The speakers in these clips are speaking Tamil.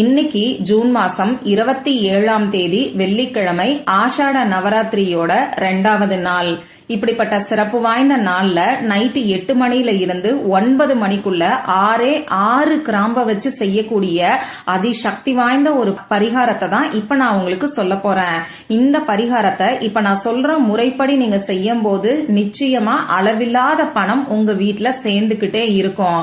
இன்னைக்கு ஜூன் மாசம் இருபத்தி ஏழாம் தேதி வெள்ளிக்கிழமை ஆஷாட நவராத்திரியோட ரெண்டாவது நாள். இப்படிப்பட்ட சிறப்பு வாய்ந்த நாள்ல நைட்டு எட்டு மணியில இருந்து ஒன்பது மணிக்குள்ள ஆறே ஆறு கிராம்ப வச்சு செய்யக்கூடிய அதிசக்தி வாய்ந்த ஒரு பரிகாரத்தை தான் இப்ப நான் உங்களுக்கு சொல்ல போறேன். இந்த பரிகாரத்தை இப்ப நான் சொல்ற முறைப்படி நீங்க செய்யும் போது நிச்சயமா அளவில்லாத பணம் உங்க வீட்டுல சேர்ந்துகிட்டே இருக்கும்.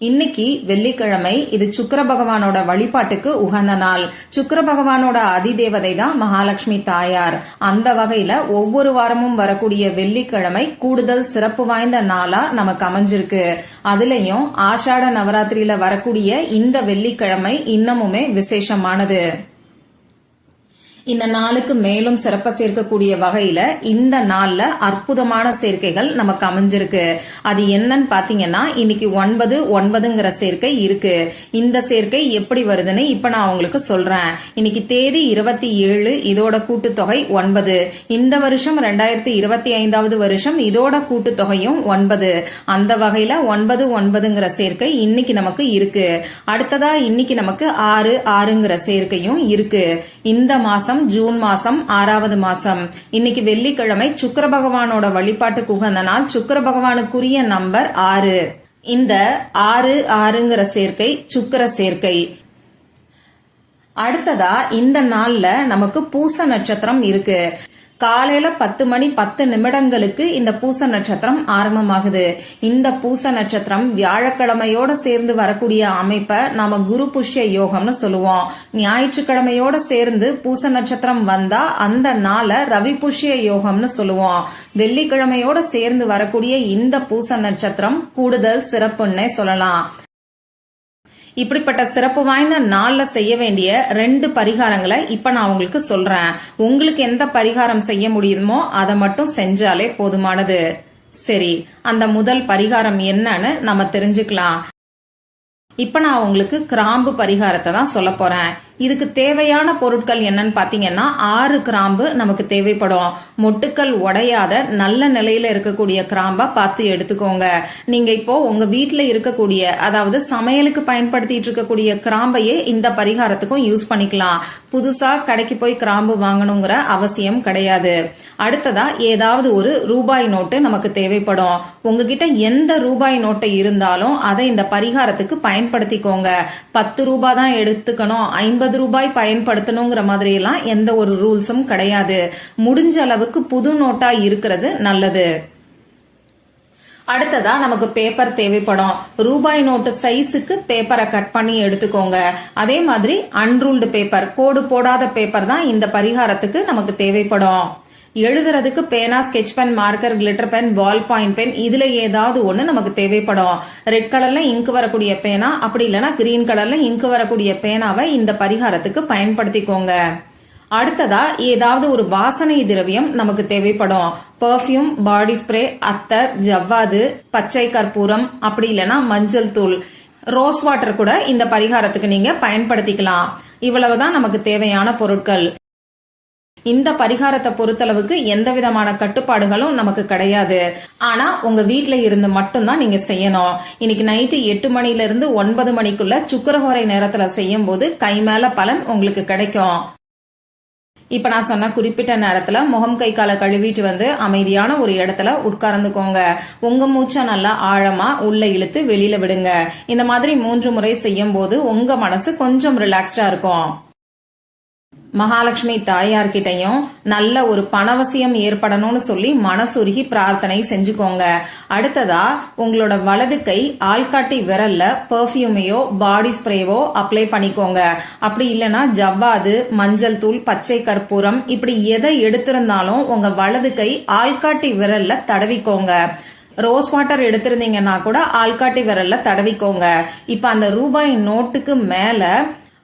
இன்னைக்கு வெள்ளிக்கிழமை இது சுக்கர பகவானோட வழிபாட்டுக்கு உகந்த நாள். சுக்கர பகவானோட அதிதேவதை தான் மகாலட்சுமி தாயார். அந்த வகையில ஒவ்வொரு வாரமும் வரக்கூடிய வெள்ளிக்கிழமை கூடுதல் சிறப்பு வாய்ந்த நாளா நமக்கு அமைஞ்சிருக்கு. அதுலயும் ஆஷாட நவராத்திரியில வரக்கூடிய இந்த வெள்ளிக்கிழமை இன்னமுமே விசேஷமானது. இந்த நாளுக்கு மேலும் சிறப்ப சேர்க்கக்கூடிய வகையில இந்த நாள்ல அற்புதமான சேர்க்கைகள் நமக்கு அமைஞ்சிருக்கு. அது என்னன்னு பாத்தீங்கன்னா இன்னைக்கு ஒன்பது ஒன்பதுங்கிற சேர்க்கை இருக்கு. இந்த சேர்க்கை எப்படி வருதுன்னு இப்ப நான் உங்களுக்கு சொல்றேன். இன்னைக்கு தேதி இருபத்தி ஏழு இதோட கூட்டுத்தொகை ஒன்பது. இந்த வருஷம் ரெண்டாயிரத்தி இருபத்தி ஐந்தாவது வருஷம் இதோட கூட்டுத்தொகையும் ஒன்பது. அந்த வகையில ஒன்பது ஒன்பதுங்கிற சேர்க்கை இன்னைக்கு நமக்கு இருக்கு. அடுத்ததா இன்னைக்கு நமக்கு ஆறு ஆறுங்கிற சேர்க்கையும் இருக்கு. இந்த மாசம் ஜூன் மாசம் ஆறாவது மாசம் இன்னைக்கு வெள்ளிக்கிழமை சுக்கர பகவானோட வழிபாட்டுக்கு உகந்த நாள் சுக்கர பகவானுக்குரிய நம்பர் ஆறு. இந்த ஆறு ஆறுங்கிற சேர்க்கை சுக்கர சேர்க்கை. அடுத்ததா இந்த நாள்ல நமக்கு பூச நட்சத்திரம் இருக்கு. காலையில பத்து மணி பத்து நிமிடங்களுக்கு இந்த பூச நட்சத்திரம் ஆரம்பமாகுது. இந்த பூச நட்சத்திரம் வியாழக்கிழமையோட சேர்ந்து வரக்கூடிய அமைப்பை நாம குரு புஷ்ய யோகம்னு சொல்லுவோம். ஞாயிற்றுக்கிழமையோட சேர்ந்து பூச நட்சத்திரம் வந்தா அந்த நாளை ரவி புஷ்ய யோகம்னு சொல்லுவோம். வெள்ளிக்கிழமையோட சேர்ந்து வரக்கூடிய இந்த பூச நட்சத்திரம் கூடுதல் சிறப்புன்னே சொல்லலாம். இப்படிப்பட்ட சிறப்பு வாய்ந்த நாள்ல செய்ய வேண்டிய ரெண்டு பரிகாரங்களை இப்ப நான் உங்களுக்கு சொல்றேன். உங்களுக்கு எந்த பரிகாரம் செய்ய முடியுமோ அதை மட்டும் செஞ்சாலே போதுமானது. சரி அந்த முதல் பரிகாரம் என்னன்னு நம்ம தெரிஞ்சுக்கலாம். இப்ப நான் உங்களுக்கு கிராம்பு பரிகாரத்தை தான் சொல்ல போறேன். இதுக்கு தேவையான பொருட்கள் என்னன்னு பாத்தீங்கன்னா ஆறு கிராம்பு நமக்கு தேவைப்படும். மொட்டுக்கள் உடையாத நல்ல நிலையில இருக்கக்கூடிய கிராம்பா பார்த்து எடுத்துக்கோங்க. நீங்க இப்போ உங்க வீட்டுல இருக்கக்கூடிய அதாவது சமையலுக்கு பயன்படுத்திட்டு இருக்கக்கூடிய கிராம்பையே இந்த பரிகாரத்துக்கும் யூஸ் பண்ணிக்கலாம். புதுசா கடைக்கு போய் கிராம்பு வாங்கணுங்கிற அவசியம் கிடையாது. அடுத்ததா ஏதாவது ஒரு ரூபாய் நோட்டு நமக்கு தேவைப்படும். உங்ககிட்ட எந்த ரூபாய் நோட்டை இருந்தாலும் அதை இந்த பரிகாரத்துக்கு பயன்படுத்திக்கோங்க. பத்து ரூபாய் தான் எடுத்துக்கணும். ஐம்பது ஐம்பது ரூபாய் பயன்படுத்தணுங்கிற மாதிரியெல்லாம் எந்த ஒரு ரூல்ஸும் கிடையாது. முடிஞ்ச அளவுக்கு புது நோட்டா இருக்கிறது நல்லது. அடுத்ததா நமக்கு பேப்பர் தேவைப்படும். ரூபாய் நோட்டு சைஸுக்கு பேப்பரை கட் பண்ணி எடுத்துக்கோங்க. அதே மாதிரி அன்ரூல்டு பேப்பர் கோடு போடாத பேப்பர் தான் இந்த பரிகாரத்துக்கு நமக்கு தேவைப்படும். எழுதுறதுக்கு பேனா sketch pen marker glitter pen ball point pen இதுல ஏதாவது ஒண்ணு நமக்கு தேவைப்படும். ரெட் கலர்ல இங்கு வரக்கூடிய பேனா அப்படி இல்லைன்னா கிரீன் கலர்ல இங்கு வரக்கூடிய பேனாவை இந்த பரிகாரத்துக்கு பயன்படுத்திக்கோங்க. அடுத்ததா ஏதாவது ஒரு வாசனை திரவியம் நமக்கு தேவைப்படும். பர்ஃப்யூம் பாடி ஸ்ப்ரே அத்தர் ஜவ்வாது பச்சை கற்பூரம் அப்படி இல்லைன்னா மஞ்சள் தூள். ரோஸ் வாட்டர் கூட இந்த பரிகாரத்துக்கு நீங்க பயன்படுத்திக்கலாம். இவ்வளவுதான் நமக்கு தேவையான பொருட்கள். இந்த பரிகாரத்தை பொறுத்தளவுக்கு எந்த விதமான கட்டுப்பாடுகளும் நமக்கு கிடையாது. ஆனா உங்க வீட்டுல இருந்து மட்டும்தான் நீங்க செய்யணும். இன்னைக்கு நைட்டு எட்டு மணில இருந்து ஒன்பது மணிக்குள்ள சுக்கரஹோரை நேரத்துல செய்யும் போது கை மேல பலன் உங்களுக்கு கிடைக்கும். இப்ப நான் சொன்ன குறிப்பிட்ட நேரத்துல முகம் கை காலை கழுவிட்டு வந்து அமைதியான ஒரு இடத்துல உட்கார்ந்துக்கோங்க. உங்க மூச்சை நல்லா ஆழமா உள்ள இழுத்து வெளியில விடுங்க. இந்த மாதிரி மூன்று முறை செய்யும் போது உங்க மனசு கொஞ்சம் ரிலாக்ஸ்டா இருக்கும். மகாலட்சுமி தாயார்கிட்டையும் நல்ல ஒரு பணவசியம் ஏற்படணும்னு சொல்லி மனசுருகி பிரார்த்தனை செஞ்சுக்கோங்க. அடுத்ததா உங்களோட வலது கை ஆள்காட்டி விரல்ல பெர்ஃபியூமையோ பாடி ஸ்ப்ரேவோ அப்ளை பண்ணிக்கோங்க. அப்படி இல்லைன்னா ஜவ்வாது மஞ்சள் தூள் பச்சை கற்பூரம் இப்படி எதை எடுத்திருந்தாலும் உங்க வலது கை ஆள்காட்டி விரல்ல தடவிக்கோங்க. ரோஸ் வாட்டர் எடுத்திருந்தீங்கன்னா கூட ஆள்காட்டி விரல்ல தடவிக்கோங்க. இப்ப அந்த ரூபாய் நோட்டுக்கு மேல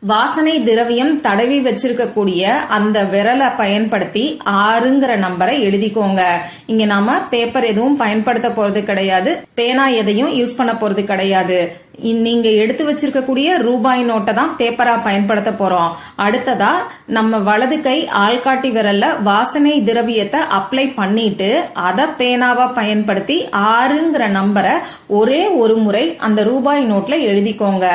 வாசனை திரவியம் தடவி வச்சிருக்கக்கூடிய அந்த விரலை பயன்படுத்தி ஆறுங்கிற நம்பரை எழுதிக்கோங்க. இங்க நாம பேப்பர் எதுவும் பயன்படுத்த போறது கிடையாது. பேனா எதையும் யூஸ் பண்ண போறது கிடையாது. இ- நீங்க எடுத்து வச்சிருக்கக்கூடிய ரூபாய் நோட்டை தான் பேப்பரா பயன்படுத்த போறோம். அடுத்ததா நம்ம வலது கை ஆள்காட்டி விரல்ல வாசனை திரவியத்தை அப்ளை பண்ணிட்டு அதை பேனாவா பயன்படுத்தி ஆறுங்கிற நம்பரை ஒரே ஒரு முறை அந்த ரூபாய் நோட்ல எழுதிக்கோங்க.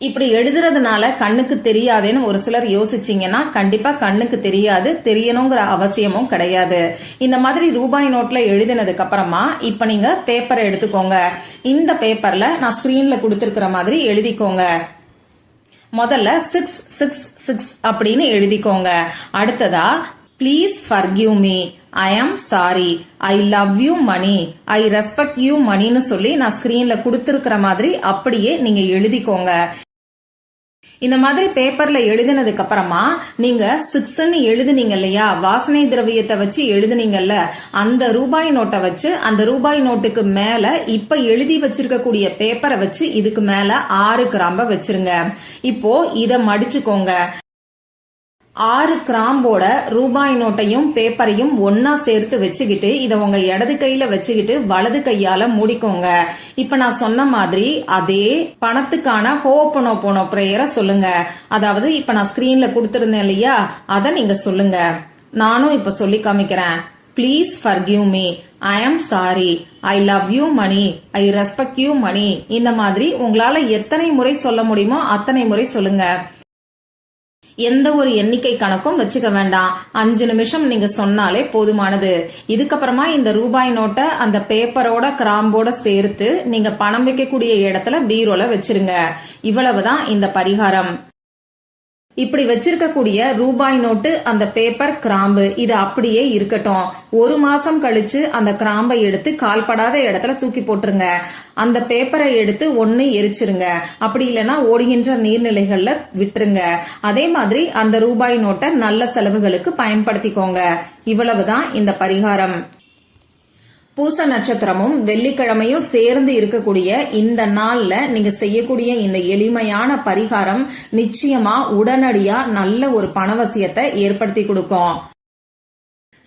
இப்படி எழுதுறதுனால கண்ணுக்கு தெரியாதேன்னு ஒரு சிலர் யோசிச்சீங்கன்னா கண்டிப்பா கண்ணுக்கு தெரியாது தெரியணுங்கிற அவசியமும் கிடையாது. இந்த மாதிரி ரூபாய் நோட்ல எழுதினதுக்கு அப்புறமா இப்ப நீங்க பேப்பரை எடுத்துக்கோங்க. இந்த பேப்பர்ல நான் ஸ்கிரீன்ல கொடுத்துருக்கிற மாதிரி எழுதிக்கோங்க. முதல்ல சிக்ஸ் சிக்ஸ் சிக்ஸ் அப்படின்னு எழுதிக்கோங்க. அடுத்ததா please forgive me I am sorry I love you Mani I respect you மணின்னு சொல்லி நான் ஸ்கிரீன்ல கொடுத்துருக்கிற மாதிரி அப்படியே நீங்க எழுதிக்கோங்க. இந்த மாதிரி பேப்பர்ல எழுதினதுக்கு அப்புறமா நீங்க சிக்ஸ்ன்னு எழுதுனீங்க இல்லையா வாசனை திரவியத்தை வச்சு எழுதுனீங்கல்ல அந்த ரூபாய் நோட்டை வச்சு அந்த ரூபாய் நோட்டுக்கு மேல இப்ப எழுதி வச்சிருக்கக்கூடிய பேப்பரை வச்சு இதுக்கு மேல ஆறு கிராம்ப வச்சிருங்க. இப்போ இத மடிச்சுக்கோங்க. ஆறு கிராம்போட ரூபாய் நோட்டையும் பேப்பரையும் ஒன்னா சேர்த்து வச்சுக்கிட்டு இதை உங்க இடது கையில வச்சுக்கிட்டு வலது கையால மூடிக்கோங்க. இப்ப நான் சொன்ன மாதிரி அதே பணத்துக்கான ஹோப்பனோ போனோ பிரேயரை சொல்லுங்க. அதாவது இப்ப நான் ஸ்கிரீன்ல கொடுத்திருந்தேன் இல்லையா? அதை நீங்க சொல்லுங்க. நானும் இப்ப சொல்லி காமிக்கிறேன். Please forgive me I am sorry I love you Mani I respect you Mani இந்த மாதிரி உங்களால எத்தனை முறை சொல்ல முடியுமோ அத்தனை முறை சொல்லுங்க. எந்த ஒரு எண்ணிக்கை கணக்கும் வச்சுக்க வேண்டாம். அஞ்சு நிமிஷம் நீங்க சொன்னாலே போதுமானது. இதுக்கப்புறமா இந்த ரூபாய் நோட்டை அந்த பேப்பரோட கிராம்போட சேர்த்து நீங்க பணம் வைக்கக்கூடிய இடத்துல பீரோல வச்சிருங்க. இவ்வளவுதான் இந்த பரிகாரம். இப்படி வச்சிருக்கக்கூடிய ரூபாய் நோட்டு அந்த பேப்பர் கிராம்பு இது அப்படியே இருக்கட்டும். ஒரு மாசம் கழிச்சு அந்த கிராம்பை எடுத்து கால்படாத இடத்துல தூக்கி போட்டுருங்க. அந்த பேப்பரை எடுத்து ஒன்னு எரிச்சிருங்க. அப்படி இல்லைன்னா ஓடுகின்ற நீர்நிலைகள்ல விட்டுருங்க. அதே மாதிரி அந்த ரூபாய் நோட்டை நல்ல செலவுகளுக்கு பயன்படுத்திக்கோங்க. இவ்வளவுதான் இந்த பரிகாரம். பூச நட்சத்திரமும் வெள்ளிக்கிழமையும் சேர்ந்து இருக்கக்கூடிய இந்த நாள்ல நீங்க செய்யக்கூடிய இந்த எளிமையான பரிகாரம் நிச்சயமா உடனடியா நல்ல ஒரு பணவசியத்தை ஏற்படுத்தி கொடுக்கும்.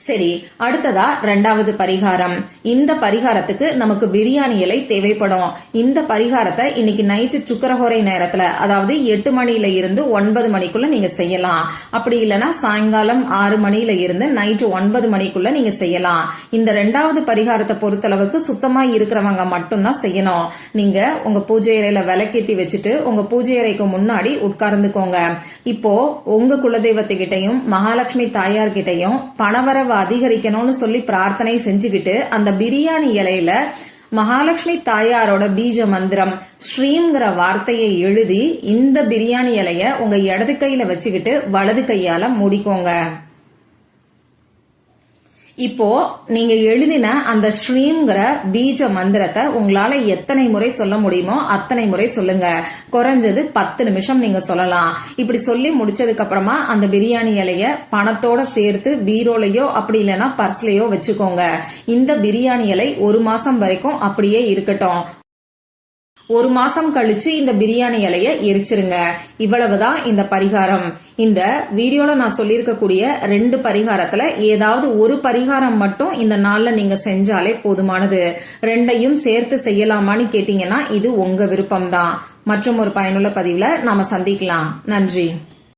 சரி அடுத்ததா ரெண்டாவது பரிகாரம். இந்த பரிகாரத்துக்கு நமக்கு பிரியாணி இலை தேவைப்படும். இந்த பரிகாரத்தை இன்னைக்கு நைட்டு சுக்கரஹோரை நேரத்துல அதாவது எட்டு மணியில இருந்து ஒன்பது மணிக்குள்ள நீங்க செய்யலாம். அப்படி இல்லைன்னா சாயங்காலம் ஆறு மணியில இருந்து நைட்டு ஒன்பது மணிக்குள்ள நீங்க செய்யலாம். இந்த ரெண்டாவது பரிகாரத்தை பொறுத்தளவுக்கு சுத்தமா இருக்கிறவங்க மட்டும்தான் செய்யணும். நீங்க உங்க பூஜை அறையில விளக்கேத்தி வச்சுட்டு உங்க பூஜை அறைக்கு முன்னாடி உட்கார்ந்துக்கோங்க. இப்போ உங்க குலதெய்வத்துக்கிட்டையும் மகாலட்சுமி தாயார் கிட்டையும் பணவரவு அதிகரிக்கணும்னு சொல்லி பிரார்த்தனை செஞ்சுக்கிட்டு அந்த பிரியாணி இலையில மகாலட்சுமி தாயாரோட பீஜ மந்திரம் ஸ்ரீங்கிற வார்த்தையை எழுதி இந்த பிரியாணி இலைய உங்க இடது கையில வச்சுக்கிட்டு வலது கையால மூடிக்கோங்க. இப்போ நீங்க எழுதின அந்த ஸ்ரீங்கிற பீஜ மந்திரத்தை உங்களால எத்தனை முறை சொல்ல முடியுமோ அத்தனை முறை சொல்லுங்க. குறைஞ்சது பத்து நிமிஷம் நீங்க சொல்லலாம். இப்படி சொல்லி முடிச்சதுக்கு அப்புறமா அந்த பிரியாணி இலைய பணத்தோட சேர்த்து பீரோலையோ அப்படி இல்லைன்னா பர்ஸ்லயோ வச்சுக்கோங்க. இந்த பிரியாணி இலை ஒரு மாசம் வரைக்கும் அப்படியே இருக்கட்டும். ஒரு மாசம் கழிச்சு இந்த பிரியாணி இலைய எரிச்சிருங்க. இவ்வளவுதான் இந்த பரிகாரம். இந்த வீடியோல நான் சொல்லியிருக்கக்கூடிய ரெண்டு பரிகாரத்துல ஏதாவது ஒரு பரிகாரம் மட்டும் இந்த நாள்ல நீங்க செஞ்சாலே போதுமானது. ரெண்டையும் சேர்த்து செய்யலாமான்னு கேட்டீங்கன்னா இது உங்க விருப்பம்தான். மற்றும் ஒரு பயனுள்ள பதிவுல நாம சந்திக்கலாம். நன்றி.